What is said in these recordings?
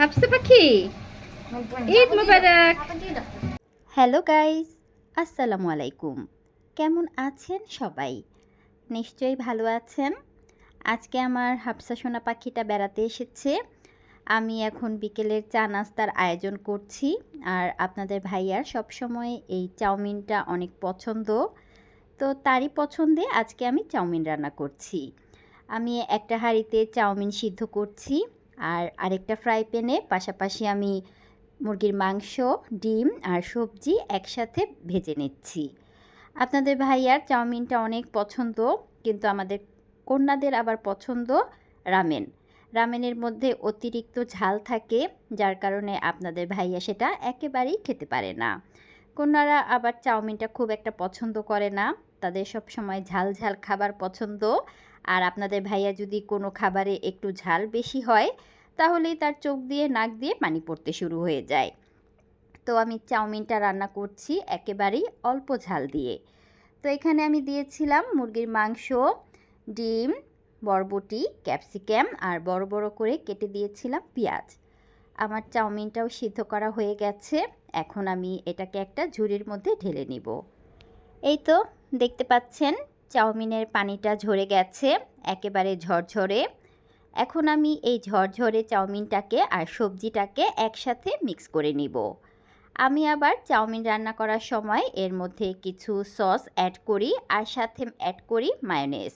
হাফসা পাখি? ঈদ মোবারক। Hello guys, আসসালামু আলাইকুম। কেমন আছেন সবাই? নিশ্চয়ই ভালো আছেন। আজকে আমার হাফসা সোনা পাখিটা বেড়াতে এসেছে। আমি এখন বিকেলের চা নাস্তার আয়োজন করছি আর আপনাদের ভাইয়ার সবসময় এই চাউমিনটা অনেক পছন্দ। তো তারই পছন্দে আজকে আমি চাউমিন রান্না করছি। আমি একটা হাঁড়িতে চাউমিন সিদ্ধ করছি। আর আরেকটা ফ্রাই প্যানে পাশাপাশি আমি মুরগির মাংস, ডিম আর সবজি একসাথে ভেজে নিচ্ছি। আপনাদের ভাইয়ার চাউমিনটা অনেক পছন্দ, কিন্তু আমাদের কন্যাদের আবার পছন্দ রামেন। রামেনের মধ্যে অতিরিক্ত ঝাল থাকে, যার কারণে আপনাদের ভাইয়া সেটা একেবারেই খেতে পারে না। কন্যারা আবার চাউমিনটা খুব একটা পছন্দ করে না, তাদের সব সময় ঝাল ঝাল খাবার পছন্দ। আর আপনাদের ভাইয়া যদি কোনো খাবারে একটু ঝাল বেশি হয়, তাহলেই তার চোখ দিয়ে, নাক দিয়ে পানি পড়তে শুরু হয়ে যায়। তো আমি চাউমিনটা রান্না করছি একেবারেই অল্প ঝাল দিয়ে। তো এখানে আমি দিয়েছিলাম মুরগির মাংস, ডিম, বরবটি, ক্যাপসিকাম আর বড় বড় করে কেটে দিয়েছিলাম পেঁয়াজ। আমার চাউমিনটাও সিদ্ধ করা হয়ে গেছে, এখন আমি এটাকে একটা ঝুড়ির মধ্যে ঢেলে নিব। এই তো, দেখতে পাচ্ছেন চাউমিনের পানিটা ঝরে গেছে, একেবারে ঝরঝরে। এখন আমি এই ঝরঝরে চাউমিনটাকে আর সবজিটাকে একসাথে মিক্স করে নিব। আমি আবার চাউমিন রান্না করার সময় এর মধ্যে কিছু সস অ্যাড করি আর সাথে অ্যাড করি মায়োনেজ।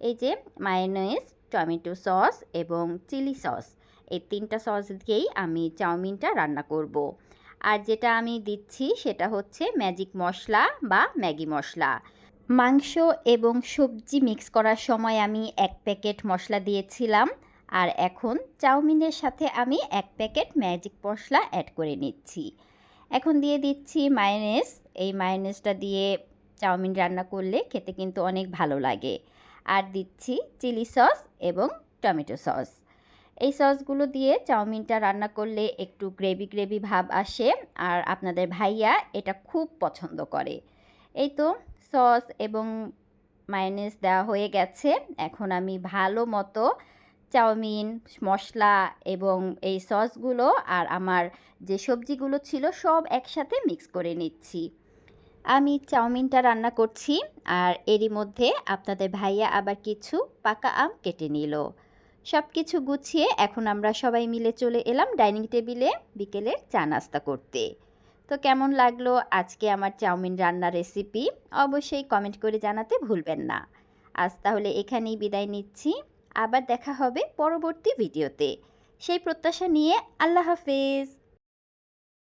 এই যে মায়োনেজ, টমেটো সস এবং চিলি সস, এই তিনটা সস দিয়েই আমি চাউমিনটা রান্না করব। আর যেটা আমি দিচ্ছি সেটা হচ্ছে ম্যাজিক মশলা বা ম্যাগি মশলা। মাংস এবং সবজি মিক্স করার সময় আমি এক প্যাকেট মশলা দিয়েছিলাম। আর এখন চাউমিনের সাথে আমি এক প্যাকেট ম্যাজিক মশলা অ্যাড করে নিচ্ছি। এখন দিয়ে দিচ্ছি মায়োনেজ। এই মায়োনেজটা দিয়ে চাউমিন রান্না করলে খেতে কিন্তু অনেক ভালো লাগে। আর দিচ্ছি চিলি সস এবং টমেটো সস। এই সসগুলো দিয়ে চাউমিনটা রান্না করলে একটু গ্রেভি গ্রেভি ভাব আসে। আর আপনাদের ভাইয়া এটা খুব পছন্দ করে। এই তো সস এবং মায়োনেজ দেওয়া হয়ে গেছে। এখন আমি ভালো মতো চাউমিন, মশলা এবং এই সসগুলো আর আমার যে সবজিগুলো ছিল সব একসাথে মিক্স করে নিচ্ছি। আমি চাউমিনটা রান্না করছি আর এরই মধ্যে আপনাদের ভাইয়া আবার কিছু পাকা আম কেটে নিল। সব কিছু গুছিয়ে এখন আমরা সবাই মিলে চলে এলাম ডাইনিং টেবিলে বিকেলের চা নাস্তা করতে। তো কেমন লাগল আজকে আমার চাউমিন রান্নার রেসিপি অবশ্যই কমেন্ট করে জানাতে ভুলবেন না। আজ তাহলে এখানেই বিদায় নিচ্ছি। আবার দেখা হবে পরবর্তী ভিডিওতে সেই প্রত্যাশা নিয়ে আল্লাহ হাফেজ।